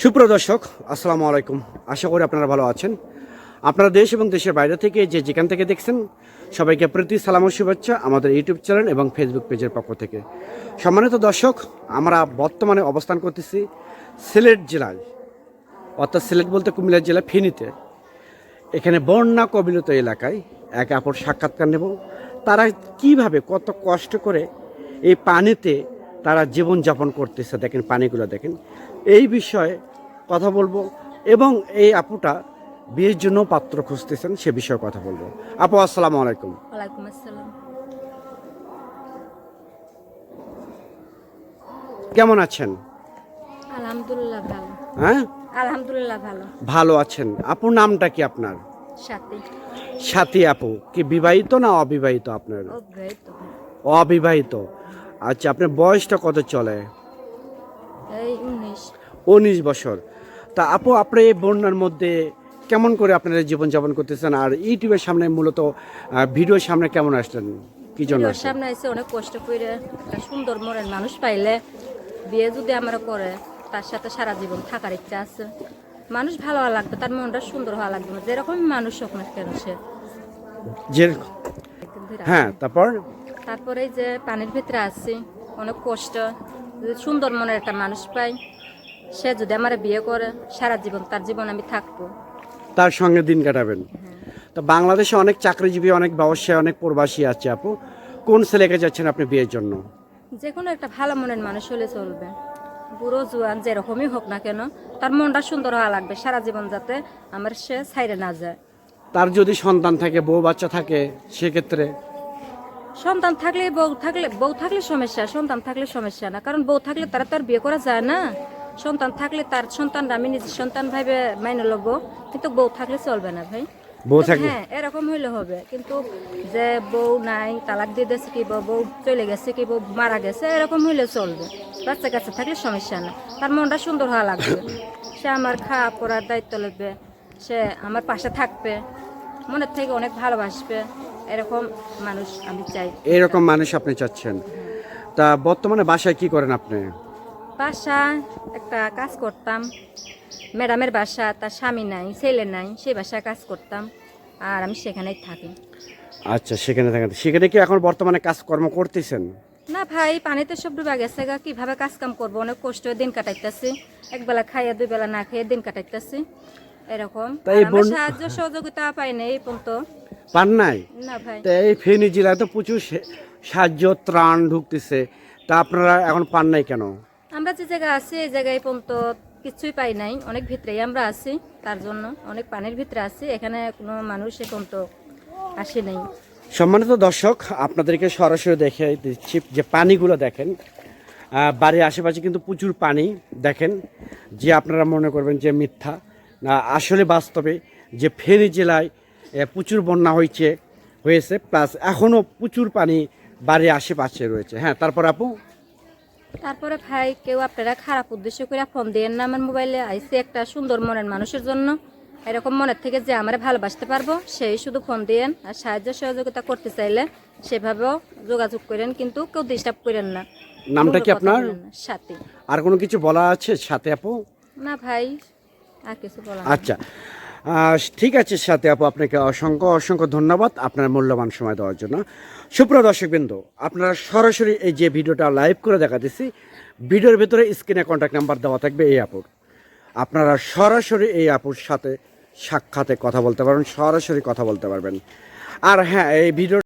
সুপ্রিয় দর্শক, আসসালামু আলাইকুম। আশা করি আপনারা ভালো আছেন। আপনারা দেশ এবং দেশের বাইরে থেকে যে যেখান থেকে দেখছেন, সবাইকে প্রীতি, সালাম শুভেচ্ছা আমাদের ইউটিউব চ্যানেল এবং ফেসবুক পেজের পক্ষ থেকে। সম্মানিত দর্শক, আমরা বর্তমানে অবস্থান করতেছি সিলেট জেলায়। অর্থাৎ সিলেট বলতে কুমিল্লা জেলা ফেনীতে। এখানে বন্যা কবিলত এলাকায় এক আপর সাক্ষাৎকার নেব। তারা কীভাবে কত কষ্ট করে এই পানিতে তারা জীবনযাপন করতেছে? দেখেন, পানিগুলো দেখেন। এই বিষয়ে কথা বলব এবং এই আপুটা বিয়ের জন্য পাত্র খুঁজতেছেন সে বিষয়ে কথা বলব। আপু আসসালামু আলাইকুম। ওয়ালাইকুম আসসালাম। কেমন আছেন? আলহামদুলিল্লাহ ভালো। হ্যাঁ? আলহামদুলিল্লাহ ভালো। ভালো আছেন। আপুর নামটা কি আপনার? সাথে। সাথী আপু কি বিবাহিত না অবিবাহিত আপনার? অবিবাহিত। আচ্ছা আপনার বয়সটা কত চলে? উনিশ। বছর। তা আপু আপনি এই বন্যার মধ্যে কেমন করে আপনারা জীবনযাপন করতেছেন? আর ইউটিউবের সামনে মূলত ভিডিওর সামনে কেমন আসলেন? কি জন্য সামনে এসে অনেক কষ্ট করে সুন্দর মনের মানুষ পাইলে বিয়ে যদি আমরা করে তার সাথে সারা জীবন থাকার ইচ্ছা আছে। মানুষ ভালো হওয়া লাগবে তার মনটা সুন্দর হওয়া লাগবে যেরকম মানুষ হোক না কেন সে। হ্যাঁ তারপর? তারপরে যে পানির ভিতরে আছি অনেক কষ্ট। যদি সুন্দর মনের একটা মানুষ পাই সে যদি আমার বিয়ে করে সারা জীবন তার জীবন আমি থাকব। তার সঙ্গে দিন কাটাবেন। তো বাংলাদেশে অনেক চাকরিজীবী অনেক ব্যবসায়ী অনেক প্রবাসী আছে আপু। কোন ছেলেকে যাচ্ছেন আপনি বিয়ের জন্য? যে কোনো একটা ভালো মনের মানুষ হলে চলবে। বুড়ো জোয়ান যেরকমই হোক না কেন তার মনটা সুন্দর হওয়া লাগবে সারা জীবন যাতে আমার সে ছাইরে না যায়। তার যদি সন্তান থাকে বউ বাচ্চা থাকে সেক্ষেত্রে সন্তান থাকলে বউ থাকলে বউ থাকলে সমস্যা সন্তান থাকলে সমস্যা না। কারণ বউ থাকলে তারা তার বিয়ে করা যায় না। সন্তান থাকলে তার সন্তান আমি নিজের সন্তান ভাবে মাইনে লব কিন্তু বউ থাকলে চলবে না ভাই। বউ থাকলে? হ্যাঁ এরকম হইলে হবে। কিন্তু যে বউ নাই তালাক দিয়ে দিয়েছে কি বউ চলে গেছে কি বউ মারা গেছে এরকম হইলে চলবে। বাচ্চা কাচ্চা থাকলে সমস্যা না। তার মনটা সুন্দর হওয়া লাগবে। সে আমার খাওয়া পড়ার দায়িত্ব নেবে সে আমার পাশে থাকবে। মনের থেকে অনেক ভালোবাসবে এরকম মানুষ আমি চাই। এরকম মানুষ আপনি চাচ্ছেন। তা বর্তমানে বাসায় কি করেন আপনি? বাসা একটা কাজ করতাম। ম্যাডামের বাসা তার স্বামী নাই ছেলে নাই সেই বাসায় কাজ করতাম আর আমি সেখানেই থাকি। আচ্ছা সেখানে থাকেন। সেখানে কি এখন বর্তমানে কাজকর্ম করতেছেন? না ভাই পানিতে সব ডুবা গেছে গা কীভাবে কাজ কাম করব? অনেক কষ্ট দিন কাটাইতেছি। একবেলা খাইয়া দুই বেলা না খেয়ে দিন কাটাইতেছি। এরকম। সাহায্য সহযোগিতা পাই না এই পর্যন্ত। পান নাই? না ভাই। তা এই ফেনী জেলায় তো প্রচুর সাহায্য ত্রাণ ঢুকতেছে। তা আপনারা এখন পান নাই কেন? আমরা যে জায়গায় আছি এই জায়গায় পর্যন্ত কিছুই পাই নাই। অনেক ভিতরেই আমরা আছি তার জন্য অনেক পানির ভিতরে আছি। এখানে কোনো মানুষ এ পর্যন্ত আসে নাই। সম্মানিত দর্শক আপনাদেরকে সরাসরি দেখে দিচ্ছি যে পানিগুলো দেখেন। বাড়ির আশেপাশে কিন্তু প্রচুর পানি। দেখেন যে আপনারা মনে করবেন যে মিথ্যা। আসলে বাস্তবে যে ফেনী জেলায় প্রচুর বন্যা হয়েছে হয়েছে প্লাস এখনও প্রচুর পানি বাড়ির আশেপাশে রয়েছে। হ্যাঁ তারপর আপু? তারপরে ভাই কেউ আপনারা খারাপ উদ্দেশ্য করে ফোন দিয়েন না আমার মোবাইলে। আইসি একটা সুন্দর মনের মানুষের জন্য। এরকম মনের থেকে যে আমরা ভালোবাসতে পারব সেই শুধু ফোন দিয়েন। আর সাহায্য সহযোগিতা করতে চাইলে সেভাবেও যোগাযোগ করেন কিন্তু কেউ ডিস্টার্ব করেন না। নামটা কি আপনার? সাথে। আর কোনো কিছু বলা আছে সাথে আপু? না ভাই। আচ্ছা। ঠিক আছে সাথে আপু, আপনাকে অসংখ্য অসংখ্য ধন্যবাদ আপনার মূল্যবান সময় দেওয়ার জন্য। সুপ্রিয় দর্শকবৃন্দ, আপনারা সরাসরি এই যে ভিডিওটা লাইভ করে দেখা দেখাতেছি, ভিডিওর ভিতরে স্ক্রিনে কন্ট্যাক্ট নাম্বার দেওয়া থাকবে এই আপুর। আপনারা সরাসরি এই আপুর সাথে সাক্ষাতে কথা বলতে পারবেন, সরাসরি কথা বলতে পারবেন। আর হ্যাঁ এই ভিডিও